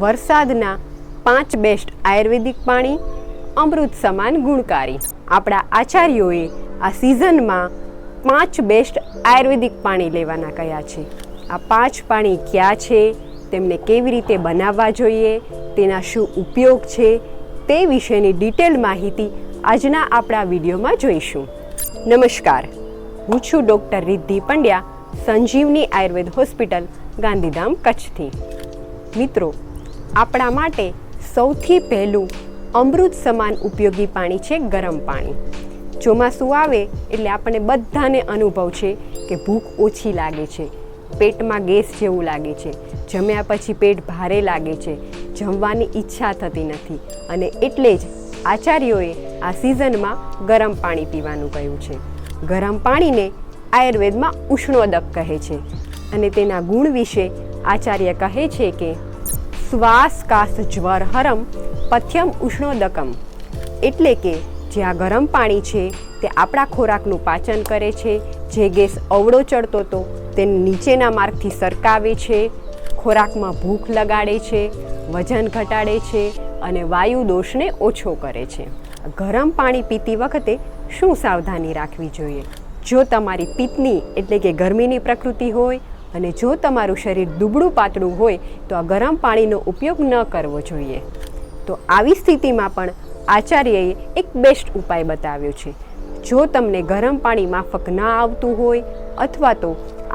વરસાદના પાંચ બેસ્ટ આયુર્વેદિક પાણી, અમૃત સમાન ગુણકારી. આપણા આચાર્યોએ આ સિઝનમાં પાંચ બેસ્ટ આયુર્વેદિક પાણી લેવાના કયા છે. આ પાંચ પાણી ક્યાં છે, તેમને કેવી રીતે બનાવવા જોઈએ, તેના શું ઉપયોગ છે, તે વિશેની ડિટેલ માહિતી આજના આપણા વિડીયોમાં જોઈશું. નમસ્કાર. હું છું ડૉક્ટર રિદ્ધિ પંડ્યા, સંજીવની આયુર્વેદ હોસ્પિટલ, ગાંધીધામ, કચ્છથી. મિત્રો આપણા માટે સૌથી પહેલું અમૃત સમાન ઉપયોગી પાણી છે ગરમ પાણી. ચોમાસું આવે એટલે આપણને બધાને અનુભવ છે કે ભૂખ ઓછી લાગે છે, પેટમાં ગેસ જેવું લાગે છે, જમ્યા પછી પેટ ભારે લાગે છે, જમવાની ઈચ્છા થતી નથી અને એટલે જ આચાર્યોએ આ સિઝનમાં ગરમ પાણી પીવાનું કહ્યું છે. ગરમ પાણીને આયુર્વેદમાં ઉષ્ણોદક કહે છે અને તેના ગુણ વિશે આચાર્ય કહે છે કે શ્વાસ કાસ જ્વર હરમ પથ્યમ ઉષ્ણોદકમ. એટલે કે જ્યાં ગરમ પાણી છે, તે આપણા ખોરાકનું પાચન કરે છે, જે ગેસ અવળો ચડતો હતો તેને નીચેના માર્ગથી સરકાવે છે, ખોરાકમાં ભૂખ લગાડે છે, વજન ઘટાડે છે અને વાયુ દોષને ઓછો કરે છે. ગરમ પાણી પીતી વખતે શું સાવધાની રાખવી જોઈએ? જો તમારી પિત્તની એટલે કે ગરમીની પ્રકૃતિ હોય અને જો તમારું શરીર દુબળું પાતળું હોય, તો આ ગરમ પાણીનો ઉપયોગ ન કરવો જોઈએ. તો આવી સ્થિતિમાં પણ આચાર્યએ એક બેસ્ટ ઉપાય બતાવ્યો છે. જો તમને ગરમ પાણી માફક ન આવતું હોય, અથવા તો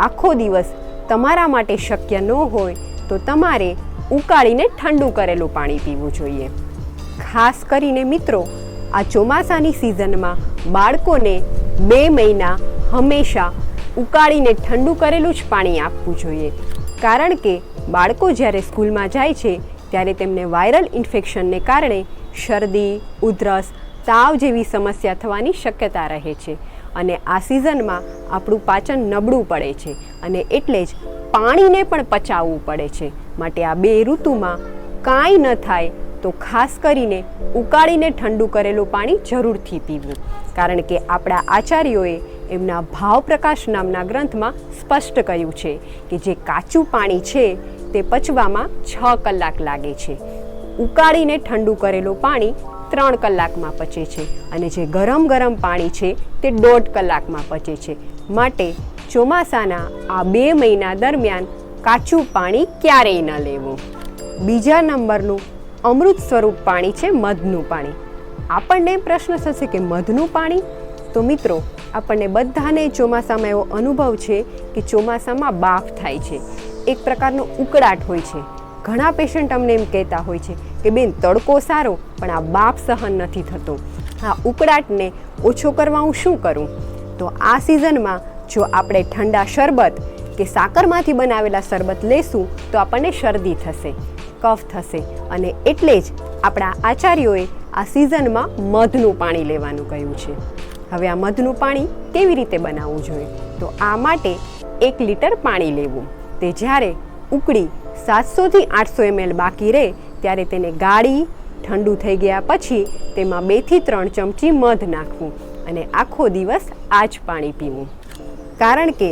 આખો દિવસ તમારા માટે શક્ય ન હોય, તો તમારે ઉકાળીને ઠંડુ કરેલું પાણી પીવું જોઈએ. ખાસ કરીને મિત્રો, આ ચોમાસાની સિઝનમાં બાળકોને બે મહિના હંમેશા ઉકાળીને ઠંડુ કરેલું જ પાણી આપવું જોઈએ. કારણ કે બાળકો જ્યારે સ્કૂલમાં જાય છે, ત્યારે તેમને વાયરલ ઇન્ફેક્શનને કારણે શરદી, ઉધરસ, તાવ જેવી સમસ્યા થવાની શક્યતા રહે છે. અને આ સિઝનમાં આપણું પાચન નબળું પડે છે અને એટલે જ પાણીને પણ પચાવવું પડે છે. માટે આ બે ઋતુમાં કાંઈ ન થાય તો ખાસ કરીને ઉકાળીને ઠંડુ કરેલું પાણી જરૂરથી પીવું. કારણ કે આપણા આચાર્યોએ એમના ભાવપ્રકાશ નામના ગ્રંથમાં સ્પષ્ટ કહ્યું છે કે જે કાચું પાણી છે તે પચવામાં છ કલાક લાગે છે. ઉકાળીને ઠંડુ કરેલું પાણી ત્રણ કલાકમાં પચે છે અને જે ગરમ ગરમ પાણી છે તે દોઢ કલાકમાં પચે છે. માટે ચોમાસાના આ બે મહિના દરમિયાન કાચું પાણી ક્યારેય ન લેવું. બીજા નંબરનું અમૃત સ્વરૂપ પાણી છે મધનું પાણી. આપણને પ્રશ્ન થશે કે મધનું પાણી? તો મિત્રો, આપણને બધાને ચોમાસામાં એવો અનુભવ છે કે ચોમાસામાં બાફ થાય છે. એક પ્રકારનો ઉકળાટ હોય છે. ઘણા પેશન્ટ અમને એમ કહેતા હોય છે કે બેન, તડકો સારો, પણ આ બાફ સહન નથી થતો. આ ઉકળાટને ઓછો કરવા હું શું કરું? તો આ સિઝનમાં જો આપણે ઠંડા શરબત કે સાકરમાંથી બનાવેલા શરબત લેશું, તો આપણને શરદી થશે. કફ થશે અને એટલે જ આપણા આચાર્યોએ આ સિઝનમાં મધનું પાણી લેવાનું કહ્યું છે. હવે આ મધનું પાણી કેવી રીતે બનાવવું જોઈએ? તો આ માટે એક લીટર પાણી લેવું. તે જ્યારે ઉકળી સાતસોથી આઠસો એમએલ બાકી રહે, ત્યારે તેને ગાળી, ઠંડુ થઈ ગયા પછી તેમાં બેથી ત્રણ ચમચી મધ નાખવું અને આખો દિવસ આ જ પાણી પીવું. કારણ કે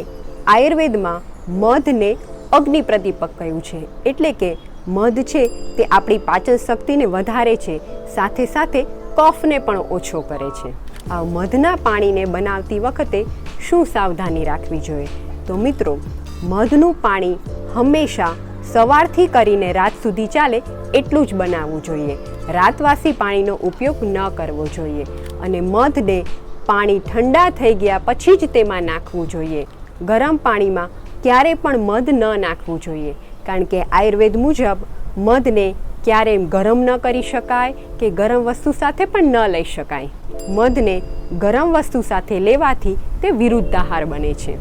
આયુર્વેદમાં મધને અગ્નિ પ્રતિપક કહ્યું છે. એટલે કે મધ છે તે આપણી પાચન શક્તિને વધારે છે, સાથે સાથે કફને પણ ઓછો કરે છે. આ મધના પાણીને બનાવતી વખતે શું સાવધાની રાખવી જોઈએ? તો મિત્રો, મધનું પાણી હંમેશા સવારથી કરીને રાત સુધી ચાલે એટલું જ બનાવવું જોઈએ. રાતવાસી પાણીનો ઉપયોગ ન કરવો જોઈએ અને મધને પાણી ઠંડા થઈ ગયા પછી જ તેમાં નાખવું જોઈએ. ગરમ પાણીમાં ક્યારે પણ મધ ન નાખવું જોઈએ. કારણ કે આયુર્વેદ મુજબ, મધને ક્યારેય ગરમ ન કરી શકાય કે ગરમ વસ્તુ સાથે પણ ન લઈ શકાય. મધને ગરમ વસ્તુ સાથે લેવાથી તે વિરુદ્ધ આહાર બને છે.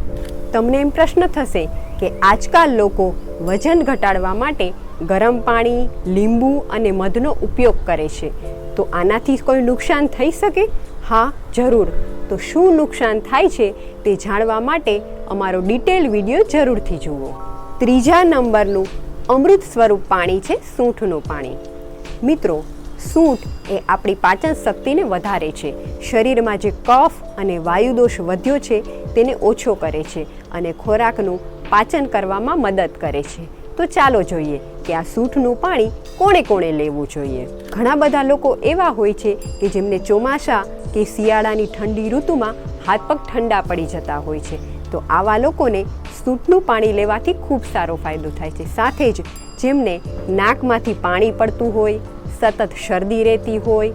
તમને એમ પ્રશ્ન થશે કે આજકાલ લોકો વજન ઘટાડવા માટે ગરમ પાણી, લીંબુ અને મધનો ઉપયોગ કરે છે. તો આનાથી કોઈ નુકસાન થઈ શકે? હા, જરૂર. તો શું નુકસાન થાય છે તે જાણવા માટે અમારો ડિટેલ વીડિયો જરૂરથી જુઓ. ત્રીજા નંબરનું અમૃત સ્વરૂપ પાણી છે સૂંઠનું પાણી. મિત્રો, સૂંઠ એ આપણી પાચન શક્તિને વધારે છે. શરીરમાં જે કફ અને વાયુદોષ વધ્યો છે તેને ઓછો કરે છે અને ખોરાકનું પાચન કરવામાં મદદ કરે છે. તો ચાલો જોઈએ કે આ સૂંઠનું પાણી કોણે કોણે લેવું જોઈએ. ઘણા બધા લોકો એવા હોય છે કે જેમને ચોમાસા કે શિયાળાની ઠંડી ઋતુમાં હાથ પગ ઠંડા પડી જતા હોય છે. તો આવા લોકોને સૂંઠનું પાણી લેવાથી ખૂબ સારો ફાયદો થાય છે. સાથે જ જેમને નાકમાંથી પાણી પડતું હોય, સતત શરદી રહેતી હોય,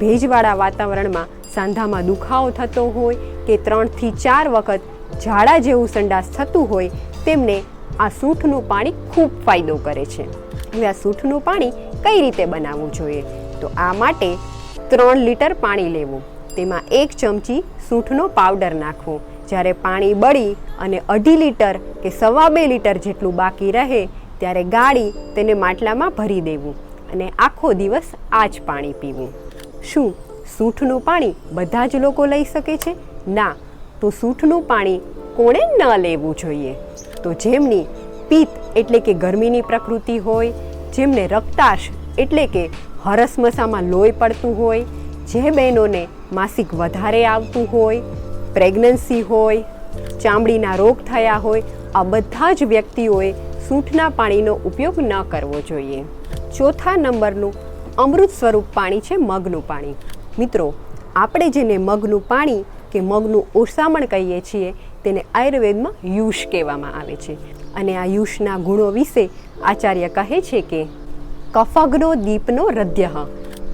ભેજવાળા વાતાવરણમાં સાંધામાં દુખાવો થતો હોય કે ત્રણથી ચાર વખત ઝાડા જેવું સંડાસ થતું હોય, તેમને આ સૂંઠનું પાણી ખૂબ ફાયદો કરે છે. હવે આ સૂંઠનું પાણી કઈ રીતે બનાવવું જોઈએ? તો આ માટે ત્રણ લીટર પાણી લેવું. તેમાં એક ચમચી સૂંઠનો પાવડર નાખવો. જ્યારે પાણી બળી અને અઢી લીટર કે સવા બે લીટર જેટલું બાકી રહે, ત્યારે ગાળી તેને માટલામાં ભરી દેવું અને આખો દિવસ આ જ પાણી પીવું. શું સૂંઠનું પાણી બધા જ લોકો લઈ શકે છે? ના, તો સૂંઠનું પાણી કોણે ન લેવું જોઈએ? તો જેમની પિત્ત એટલે કે ગરમીની પ્રકૃતિ હોય, જેમને રક્તાશ એટલે કે હરસમસામાં લોહી પડતું હોય, જે બહેનોને માસિક વધારે આવતું હોય પ્રેગ્નન્સી હોય, ચામડીના રોગ થયા હોય, આ બધા જ વ્યક્તિઓએ સૂંઠના પાણીનો ઉપયોગ ન કરવો જોઈએ. ચોથા નંબરનું અમૃત સ્વરૂપ પાણી છે મગનું પાણી. મિત્રો, આપણે જેને મગનું પાણી કે મગનું ઓસામણ કહીએ છીએ, તેને આયુર્વેદમાં યુષ કહેવામાં આવે છે. અને આ યુષના ગુણો વિશે આચાર્ય કહે છે કે કફગ્નો દીપનો રદ્ય,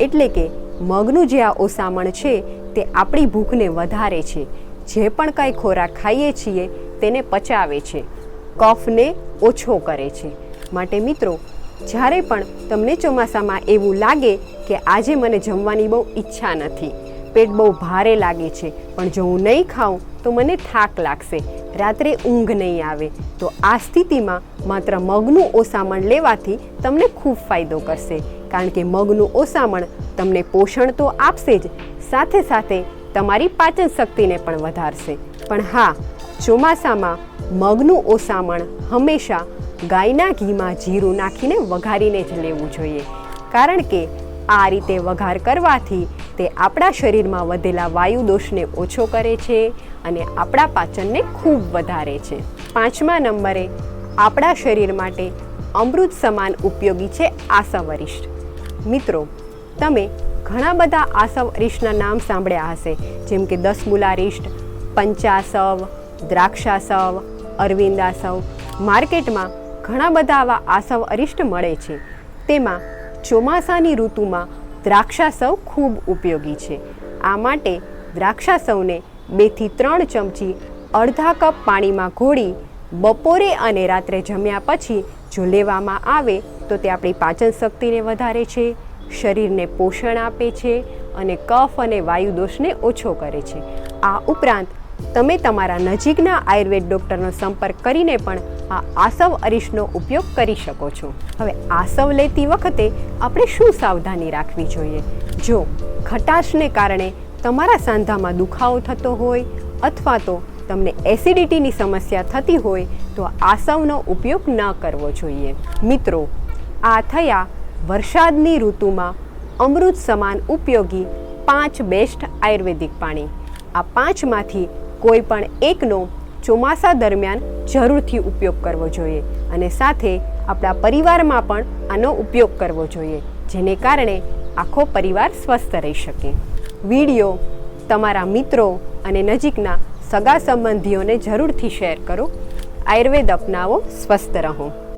એટલે કે મગનું જે આ ઓસામણ છે, તે આપણી ભૂખને વધારે છે. જે પણ કાંઈ ખોરાક ખાઈએ છીએ તેને પચાવે છે. કફને ઓછો કરે છે. માટે મિત્રો, જ્યારે પણ તમને ચોમાસામાં એવું લાગે કે આજે મને જમવાની બહુ ઈચ્છા નથી, પેટ બહુ ભારે લાગે છે, પણ જો હું નહીં ખાઉં, તો મને થાક લાગશે. રાત્રે ઊંઘ નહીં આવે. તો આ સ્થિતિમાં માત્ર મગનું ઓસામણ લેવાથી તમને ખૂબ ફાયદો કરશે. કારણ કે મગનું ઓસામણ તમને પોષણ તો આપશે જ. સાથે સાથે તમારી પાચન શક્તિને પણ વધારશે. પણ હા, ચોમાસામાં મગનું ઓસામણ હંમેશા ગાયના ઘીમાં જીરું નાખીને વઘારીને જ લેવું જોઈએ. કારણ કે આ રીતે વઘાર કરવાથી તે આપણા શરીરમાં વધેલા વાયુ દોષને ઓછો કરે છે અને આપણા પાચનને ખૂબ વધારે છે. પાંચમા નંબરે, આપણા શરીર માટે અમૃત સમાન ઉપયોગી છે આસવરિષ્ઠ મિત્રો, તમે ઘણા બધા આસવરિષ્ઠના નામ સાંભળ્યા હશે. જેમ કે દસમૂલારિષ્ઠ પંચાસવ, દ્રાક્ષાસવ, અરવિંદાસવ. માર્કેટમાં ઘણા બધા આવા આસવ અરિષ્ટ મળે છે. તેમાં ચોમાસાની ઋતુમાં દ્રાક્ષાસવ ખૂબ ઉપયોગી છે. આ માટે દ્રાક્ષાસવને બેથી ત્રણ ચમચી અડધા કપ પાણીમાં ઘોળી બપોરે અને રાત્રે જમ્યા પછી જો લેવામાં આવે તો તે આપણી પાચન શક્તિને વધારે છે. શરીરને પોષણ આપે છે અને કફ અને વાયુ દોષને ઓછો કરે છે. આ ઉપરાંત, તમે તમારા નજીકના આયુર્વેદ ડૉક્ટરનો સંપર્ક કરીને પણ આ આસવ અરીશનો ઉપયોગ કરી શકો છો. હવે આસવ લેતી વખતે આપણે શું સાવધાની રાખવી જોઈએ? જો ખટાશને કારણે તમારા સાંધામાં દુખાવો થતો હોય અથવા તો તમને એસિડિટીની સમસ્યા થતી હોય, તો આસવનો ઉપયોગ ન કરવો જોઈએ. મિત્રો, આ થયા વરસાદની ઋતુમાં અમૃત સમાન ઉપયોગી પાંચ બેસ્ટ આયુર્વેદિક પાણી. આ પાંચમાંથી કોઈ પણ એકનો ચોમાસા દરમિયાન જરૂરથી ઉપયોગ કરવો જોઈએ અને સાથે આપણા પરિવારમાં પણ આનો ઉપયોગ કરવો જોઈએ, જેને કારણે આખો પરિવાર સ્વસ્થ રહી શકે. વીડિયો તમારા મિત્રો અને નજીકના સગા સંબંધીઓને જરૂરથી શેર કરો. આયુર્વેદ અપનાવો, સ્વસ્થ રહો.